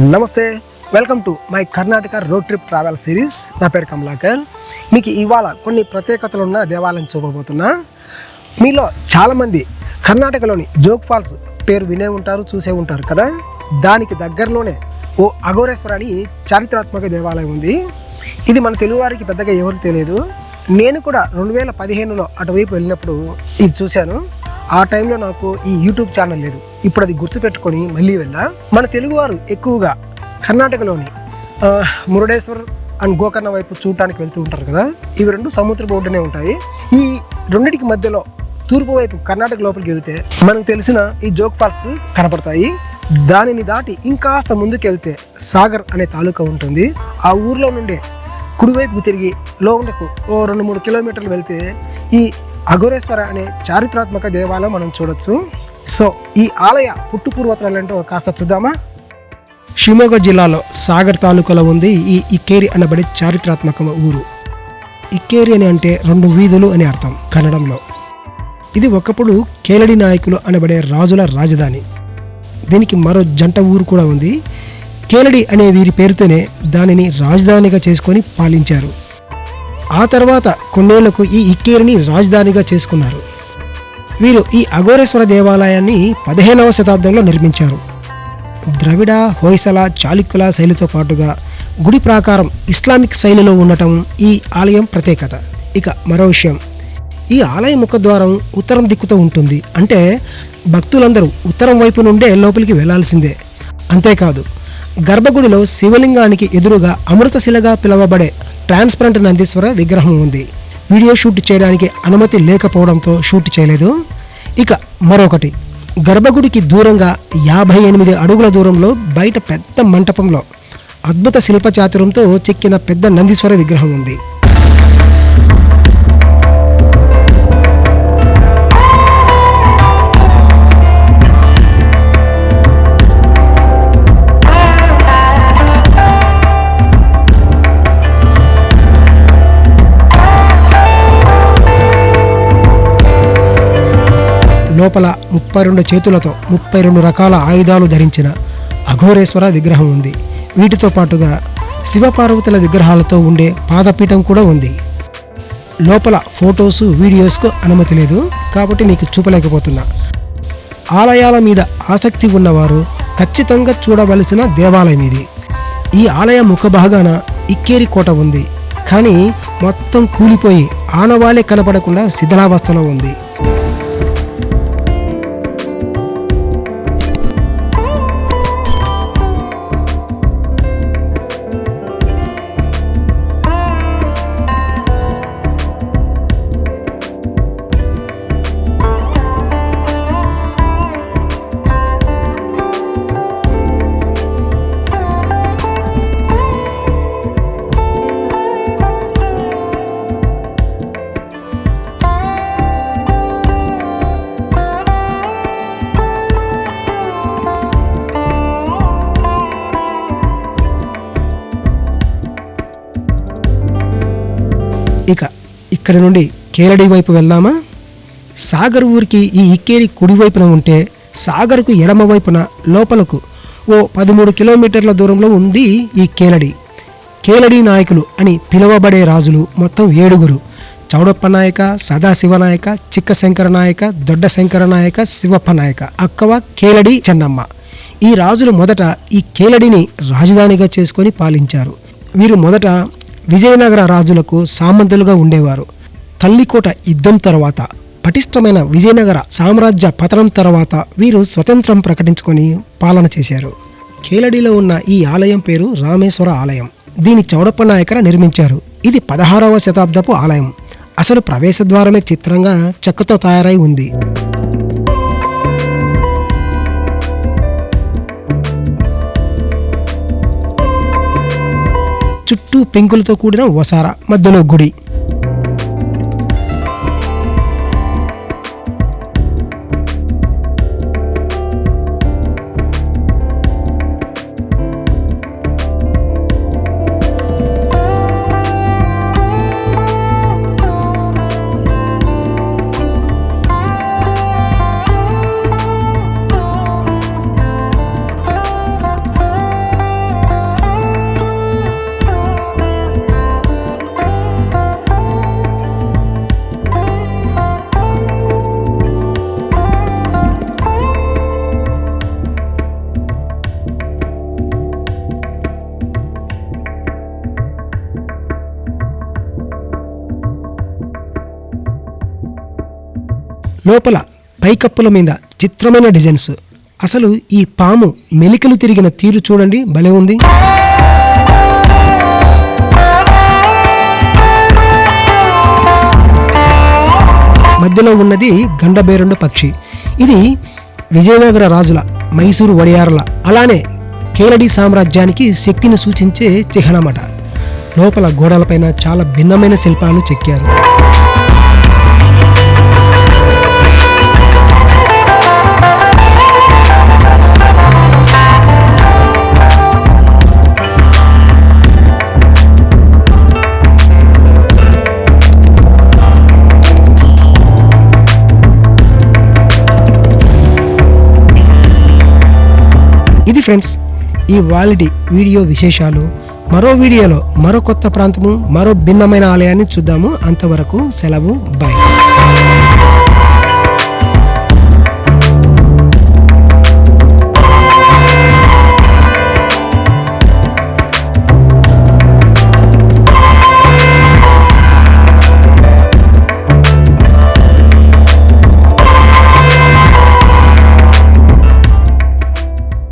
నమస్తే welcome to my Karnataka road trip travel series నా పేరు కమలాకర్. మీకు ఇవాళ కొన్ని ప్రత్యేకతలు ఉన్న దేవాలయం చూపబోతున్నా. మీలో చాలామంది కర్ణాటకలోని జోగ్ ఫాల్స్ పేరు వినే ఉంటారు చూసే ఉంటారు కదా? దానికి దగ్గరలోనే ఓ అఘోరేశ్వర అని చారిత్రాత్మక దేవాలయం ఉంది. ఇది మన తెలుగువారికి పెద్దగా ఎవరికి తెలియదు. నేను కూడా రెండు వేల పదిహేనులో అటువైపు వెళ్ళినప్పుడు ఇది చూశాను. ఆ టైంలో నాకు ఈ యూట్యూబ్ ఛానల్ లేదు. ఇప్పుడు అది గుర్తుపెట్టుకొని మళ్ళీ వెళ్ళా. మన తెలుగువారు ఎక్కువగా కర్ణాటకలోని మురుడేశ్వర్ అండ్ గోకర్ణ వైపు చూడటానికి వెళ్తూ ఉంటారు కదా? ఇవి రెండు సముద్ర బోర్డునే ఉంటాయి. ఈ రెండింటికి మధ్యలో తూర్పు వైపు కర్ణాటక లోపలికి వెళ్తే మనకు తెలిసిన ఈ జోక్ ఫాల్స్ కనపడతాయి. దానిని దాటి ఇంకాస్త ముందుకెళ్తే సాగర్ అనే తాలూకా ఉంటుంది. ఆ ఊర్లో నుండే కుడివైపుకు తిరిగి లోపలకు ఓ రెండు మూడు కిలోమీటర్లు వెళ్తే ఈ అఘోరేశ్వర అనే చారిత్రాత్మక దేవాలయం మనం చూడొచ్చు. సో ఈ ఆలయ పుట్టు పూర్వతరాలు ఏంటో కాస్త చూద్దామా? షిమోగ జిల్లాలో సాగర్ తాలూకాలో ఉంది ఈ ఇక్కేరి అనబడే చారిత్రాత్మక ఊరు. ఇక్కేరి అని అంటే రెండు వీధులు అని అర్థం కన్నడంలో. ఇది ఒకప్పుడు కేలడి నాయకులు అనబడే రాజుల రాజధాని. దీనికి మరో జంట ఊరు కూడా ఉంది. కేలడి అనే వీరి పేరుతోనే దానిని రాజధానిగా చేసుకొని పాలించారు. ఆ తర్వాత కొన్నేళ్ళకు ఈ ఇక్కేరిని రాజధానిగా చేసుకున్నారు. వీరు ఈ అఘోరేశ్వర దేవాలయాన్ని పదిహేనవ శతాబ్దంలో నిర్మించారు. ద్రవిడ హోయసల చాళుక్యుల శైలితో పాటుగా గుడి ప్రాకారం ఇస్లామిక్ శైలిలో ఉండటం ఈ ఆలయం ప్రత్యేకత. ఇక మరో విషయం. ఈ ఆలయ ముఖద్వారం ఉత్తరం దిక్కుతో ఉంటుంది. అంటే భక్తులందరూ ఉత్తరం వైపు నుండే లోపలికి వెళ్ళాల్సిందే. అంతేకాదు గర్భగుడిలో శివలింగానికి ఎదురుగా అమృతశిలగా పిలువబడే ట్రాన్స్పరెంట్ నందీశ్వర విగ్రహం ఉంది. వీడియో షూట్ చేయడానికి అనుమతి లేకపోవడంతో షూట్ చేయలేదు. ఇక మరొకటి. గర్భగుడికి దూరంగా యాభై ఎనిమిది అడుగుల దూరంలో బయట పెద్ద మంటపంలో అద్భుత శిల్పచాతుర్యంతో చెక్కిన పెద్ద నందీశ్వర విగ్రహం ఉంది. లోపల ముప్పై రెండు చేతులతో ముప్పై రెండు రకాల ఆయుధాలు ధరించిన అఘోరేశ్వర విగ్రహం ఉంది. వీటితో పాటుగా శివపార్వతుల విగ్రహాలతో ఉండే పాదపీఠం కూడా ఉంది. లోపల ఫొటోస్ వీడియోస్కు అనుమతి లేదు కాబట్టి మీకు చూపలేకపోతున్నా. ఆలయాల మీద ఆసక్తి ఉన్నవారు ఖచ్చితంగా చూడవలసిన దేవాలయం ఇది. ఈ ఆలయ ముఖభాగాన ఇక్కేరి కోట ఉంది. కానీ మొత్తం కూలిపోయి ఆనవాలే కనపడకుండా శిథిలావస్థలో ఉంది. ఇక్కడి నుండి కేరడి వైపు వెళ్దామా? సాగర్ ఊరికి ఈ ఇక్కేరి కుడివైపున ఉంటే సాగర్కు ఎడమ వైపున లోపలకు ఓ పదమూడు కిలోమీటర్ల దూరంలో ఉంది ఈ కేలడి కేలడి నాయకులు అని పిలువబడే రాజులు మొత్తం ఏడుగురు. చౌడప్ప నాయక సదాశివ నాయక చిక్క శంకర నాయక దొడ్డ శంకర నాయక శివప్ప నాయక అక్కవ కేలడి చెన్నమ్మ. ఈ రాజులు మొదట ఈ కేలడిని రాజధానిగా చేసుకొని పాలించారు. వీరు మొదట విజయనగర రాజులకు సామంతులుగా ఉండేవారు. తల్లికోట యుద్ధం తర్వాత పటిష్టమైన విజయనగర సామ్రాజ్య పతనం తర్వాత వీరు స్వతంత్రం ప్రకటించుకొని పాలన చేశారు. కేలడిలో ఉన్న ఈ ఆలయం పేరు రామేశ్వర ఆలయం. దీని చౌడప్ప నాయకర నిర్మించారు. ఇది పదహారవ శతాబ్దపు ఆలయం. అసలు ప్రవేశ ద్వారమే చిత్రంగా చెక్కతో తయారై ఉంది. చుట్టూ పెంకులతో కూడిన వసార మధ్యలో గుడి. లోపల పైకప్పుల మీద చిత్రమైన డిజైన్స్. అసలు ఈ పాము మెలికలు తిరిగిన తీరు చూడండి భలే ఉంది. మధ్యలో ఉన్నది గండబేరుండ పక్షి. ఇది విజయనగర రాజుల మైసూరు వడియారుల అలానే కేరడి సామ్రాజ్యానికి శక్తిని సూచించే చిహ్నమాట. లోపల గోడలపైన చాలా భిన్నమైన శిల్పాలు చెక్కారు. ఫ్రెండ్స్ ఈ వాలిడి వీడియో విశేషాలు మరో వీడియోలో మరో కొత్త ప్రాంతము మరో భిన్నమైన ఆలయాన్ని చూద్దాము. అంతవరకు సెలవు బాయ్.